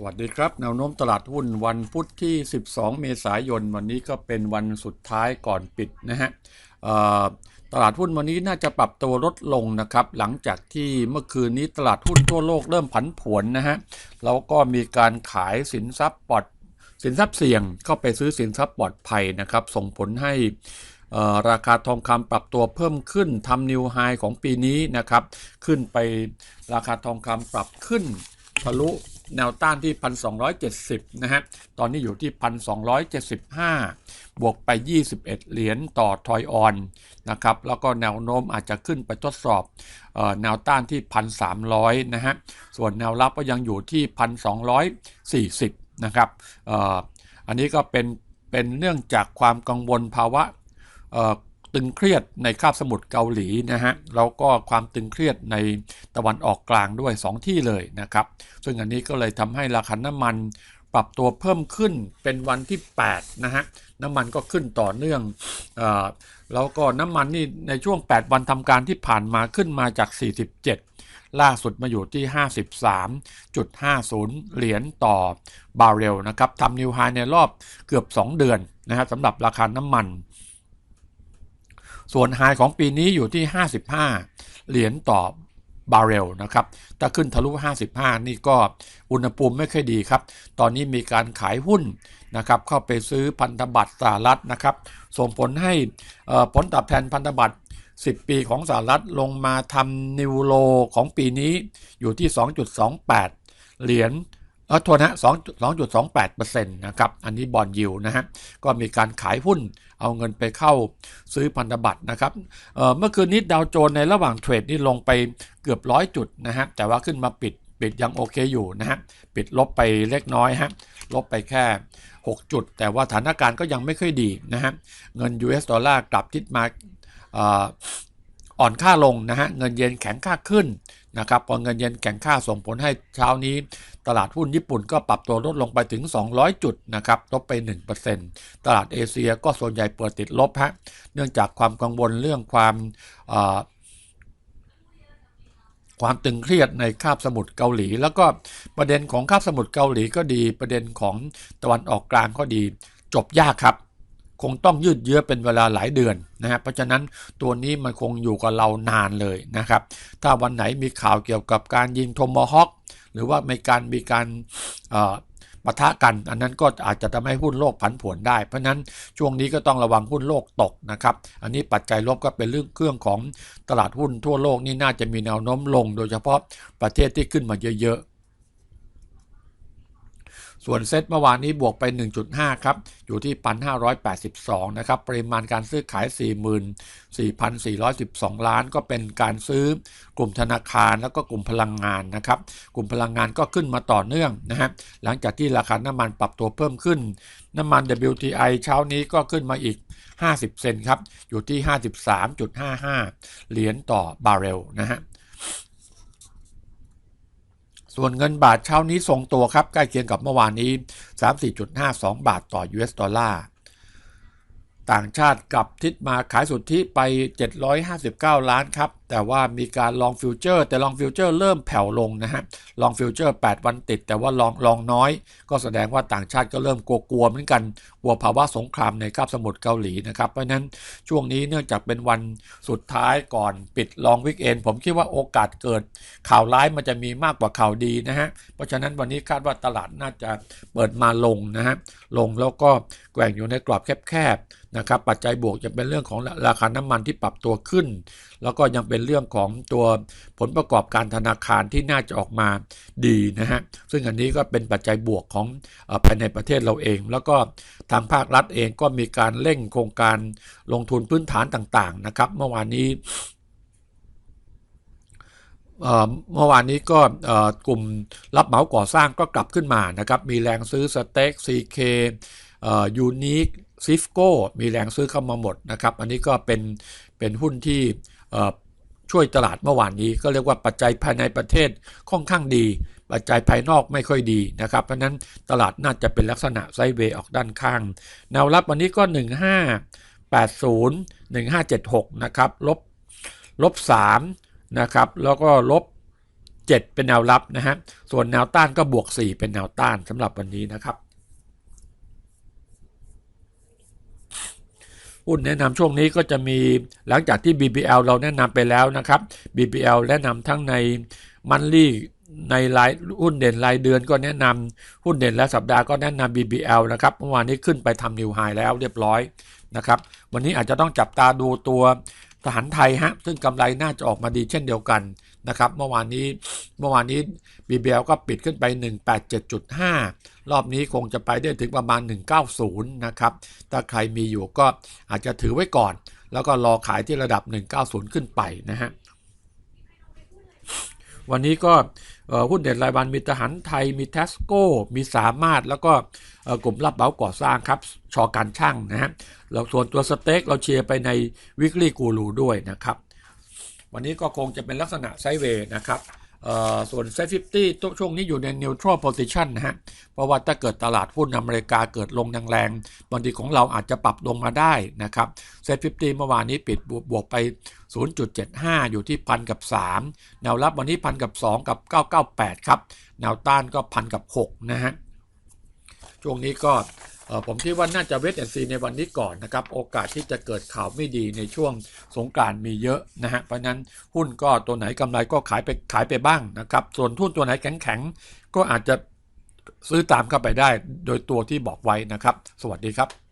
สวัสดีครับแนวโน้มตลาดหุ้นวันพุธที่ 12 เมษายน วันนี้ก็เป็นวันสุดท้ายก่อนปิดนะฮะตลาดหุ้นวันนี้น่าจะปรับตัวลดลงนะครับ หลังจากที่เมื่อคืนนี้ตลาดหุ้นทั่วโลกเริ่มผันผวนนะฮะแล้วก็มีการขายสินทรัพย์ปลอดสินทรัพย์เสี่ยงเข้าไปซื้อสินทรัพย์ปลอดภัยนะครับ ส่งผลให้ราคาทองคำปรับตัวเพิ่มขึ้นทำนิวไฮของปีนี้นะครับ ขึ้นไปราคาทองคำปรับขึ้นทะลุ แนวต้านที่ 1,270 นะฮะ ตอนนี้อยู่ที่ 1,275 บวกไป 21 เหรียญต่อทอยออนนะครับ แล้วก็แนวโน้มอาจจะขึ้นไปทดสอบออแนวต้านที่ 1,300 นะฮะ ส่วนแนวรับก็ยังอยู่ที่ 1,240 นะครับอออันนี้ก็เป็นเป็นเนื่องจากความกังวลภาวะ ตึงเครียดในคาบสมุทรเกาหลีนะฮะแล้วก็ความตึงเครียดในตะวันออกกลางด้วย 2 ที่เลยนะครับ ซึ่งอันนี้ก็เลยทำให้ราคาน้ำมันปรับตัวเพิ่มขึ้นเป็นวันที่ 8 นะฮะ น้ำมันก็ขึ้นต่อเนื่องเออแล้วก็น้ำมันนี่ในช่วง 8 วันทำการที่ผ่านมาขึ้นมาจาก 47 ล่าสุดมาอยู่ที่ 53.50 เหรียญต่อบาร์เรลนะครับทำนิวไฮในรอบเกือบ 2 เดือนนะฮะสำหรับราคาน้ำมัน ส่วนไฮของปีนี้อยู่ที่ 55 เหรียญต่อบาร์เรลนะครับ ถ้าขึ้นทะลุ 55 นี่ก็อุณหภูมิไม่ค่อยดีครับ ตอนนี้มีการขายหุ้นนะครับ เข้าไปซื้อพันธบัตรสหรัฐนะครับ ส่งผลให้ผลตอบแทนพันธบัตร 10 ปีของสหรัฐลงมาทำนิวโลของปีนี้อยู่ที่ 2.28 เหรียญ เออโทษนะ2 2.28%นต์นะครับ อันนี้บอลยิวนะฮะ ก็มีการขายหุ้น เอาเงินไปเข้าซื้อพันธบัตรนะครับเเมื่อคืนนี้ดาวโจนส์ในระหว่างเทรดนี่ลงไปเกือบร้อยจุดนะฮะ แต่ว่าขึ้นมาปิดปิดยังโอเคอยู่นะฮะ ปิดลบไปเล็กน้อยฮะ ลบไปแค่ 6 จุด แต่ว่าสถานการณ์ก็ยังไม่ค่อยดีนะฮะ เงิน US ดอลลาร์กลับทิศมาอ่อนค่าลงนะฮะ เงินเยนแข็งค่าขึ้น นะครับพอเงินเยนแข็งค่าส่งผลให้เช้านี้ ตลาดหุ้นญี่ปุ่นก็ปรับตัวลดลงไปถึง 200 จุดนะครับลบไป 1%ตลาดเอเชียก็ส่วนใหญ่เปิดติดลบฮะเนื่องจากความกังวลเรื่องความความตึงเครียดในคาบสมุทรเกาหลี แล้วก็ประเด็นของคาบสมุทรเกาหลีก็ดีประเด็นของตะวันออกกลางก็ดี จบยากครับ คงต้องยืดเยื้อเป็นเวลาหลายเดือนนะฮะเพราะฉะนั้นตัวนี้มันคงอยู่กับเรานานเลยนะครับ ถ้าวันไหนมีข่าวเกี่ยวกับการยิงทมฮอคหรือว่ามีการมีการปะทะกัน อันนั้นก็อาจจะทำให้หุ้นโลกผันผวนได้ เพราะฉะนั้นช่วงนี้ก็ต้องระวังหุ้นโลกตกนะครับ อันนี้ปัจจัยลบก็เป็นเรื่องเครื่องของตลาดหุ้นทั่วโลกนี่น่าจะมีแนวโน้มลง โดยเฉพาะประเทศที่ขึ้นมาเยอะ ส่วนเซ็ตเมื่อวานนี้บวกไป 1.5 ครับ อยู่ที่ 1,582 นะครับ ปริมาณการซื้อขาย 44,412 ล้าน ก็เป็นการซื้อกลุ่มธนาคารแล้วก็กลุ่มพลังงานนะครับ กลุ่มพลังงานก็ขึ้นมาต่อเนื่องนะฮะ หลังจากที่ราคาน้ำมันปรับตัวเพิ่มขึ้น น้ำมัน WTI เช้านี้ก็ขึ้นมาอีก 50 เซนครับ อยู่ที่ 53.55 เหรียญต่อบาร์เรลนะฮะ ส่วนเงินบาทเช้านี้ทรงตัวครับ ใกล้เคียงกับเมื่อวานนี้ 34.52 บาทต่อ US ดอลลาร์ ต่างชาติกลับทิศมาขายสุทธิไป 759 ล้านครับ แต่ว่ามีการลองฟิวเจอร์ แต่ลองฟิวเจอร์เริ่มแผ่วลงนะฮะ ลองฟิวเจอร์ 8 วันติด แต่ว่าลองลองน้อย ก็แสดงว่าต่างชาติก็เริ่มกลัวๆเหมือนกัน กลัวภาวะสงครามในคาบสมุทรเกาหลีนะครับ เพราะฉะนั้นช่วงนี้เนื่องจากเป็นวันสุดท้ายก่อนปิดลองวิกเอนผมคิดว่าโอกาสเกิดข่าวร้ายมันจะมีมากกว่าข่าวดีนะฮะ เพราะฉะนั้นวันนี้คาดว่าตลาดน่าจะเปิดมาลงนะฮะ ลงแล้วก็แกว่งอยู่ในกรอบแคบๆ นะครับปัจจัยบวกจะเป็นเรื่องของราคาน้ำมันที่ปรับตัวขึ้น แล้วก็ยังเป็นเรื่องของตัวผลประกอบการธนาคารที่น่าจะออกมาดีนะฮะซึ่งอันนี้ก็เป็นปัจจัยบวกของอภายในประเทศเราเอง แล้วก็ทางภาครัฐเองก็มีการเร่งโครงการลงทุนพื้นฐานต่างๆนะครับเมื่อวานนี้เมื่อวานนี้ก็กลุ่มรับเหมาก่อสร้างก็กลับขึ้นมานะครับ มีแรงซื้อสเต็ก CK เอ่อยูนิค ซิฟโก้มีแรงซื้อเข้ามาหมดนะครับ อันนี้ก็เป็นเป็นหุ้นที่ช่วยตลาดเมื่อวานนี้ ก็เรียกว่าปัจจัยภายในประเทศค่อนข้างดี ปัจจัยภายนอกไม่ค่อยดีนะครับ เพราะนั้นตลาดน่าจะเป็นลักษณะไซเวย์ออกด้านข้าง แนวรับวันนี้ก็ 1580 1576 นะครับลบลบ3นะครับแล้วก็ลบ 7 เป็นแนวรับนะฮะส่วนแนวต้านก็บวก 4 เป็นแนวต้านสำหรับวันนี้นะครับ หุ้นแนะนำช่วงนี้ก็จะมีหลังจากที่ BBL เราแนะนำไปแล้วนะครับ BBL แนะนำทั้งในมันลี่ในรายหุ้นเด่นรายเดือนก็แนะนำหุ้นเด่นและสัปดาห์ก็แนะนำ BBL นะครับเมื่อวานนี้ขึ้นไปทำนิวไฮแล้วเรียบร้อยนะครับ วันนี้อาจจะต้องจับตาดูตัว ทหารไทยฮะซึ่งกำไรน่าจะออกมาดีเช่นเดียวกันนะครับเมื่อวานนี้เมื่อวานนี้ BBL ก็ปิดขึ้นไป 187.5 รอบนี้คงจะไปได้ถึงประมาณ 190 นะครับ ถ้าใครมีอยู่ก็อาจจะถือไว้ก่อน แล้วก็รอขายที่ระดับ 190 ขึ้นไปนะฮะ วันนี้ก็หุ้นเด่นรายวันมีทหารไทย มีเทสโก้ มีสามารถ แล้วก็กลุ่มรับเหมาก่อสร้างครับ ชอการช่างนะฮะแล้วส่วนตัวสเต็กเราเชียร์ไปในวิกฤตกูรูด้วยนะครับ วันนี้ก็คงจะเป็นลักษณะไซเวย์นะครับ ส่วนเซ็ตฟิฟตี้ช่วงนี้อยู่ใน neutral position นะฮะ เพราะว่าถ้าเกิดตลาดหุ้นอเมริกาเกิดลงแรงๆบางทีของเราอาจจะปรับลงมาได้นะครับเซ็ตฟิฟตี้เมื่อวานนี้ปิดบวกไป 0.75 อยู่ที่พันกับ3แนวรับวันนี้พันกับ 2 กับ 998 ครับ แนวต้านก็พันกับ 6 นะฮะ ช่วงนี้ก็ ผมคิดว่าน่าจะเวทแอนซีในวันนี้ก่อนนะครับ โอกาสที่จะเกิดข่าวไม่ดีในช่วงสงการมีเยอะนะฮะเพราะนั้นหุ้นก็ตัวไหนกำไรก็ขายไปขายไปบ้างนะครับ ส่วนหุ้นตัวไหนแข็งแข็งก็อาจจะซื้อตามเข้าไปได้ โดยตัวที่บอกไว้นะครับ สวัสดีครับ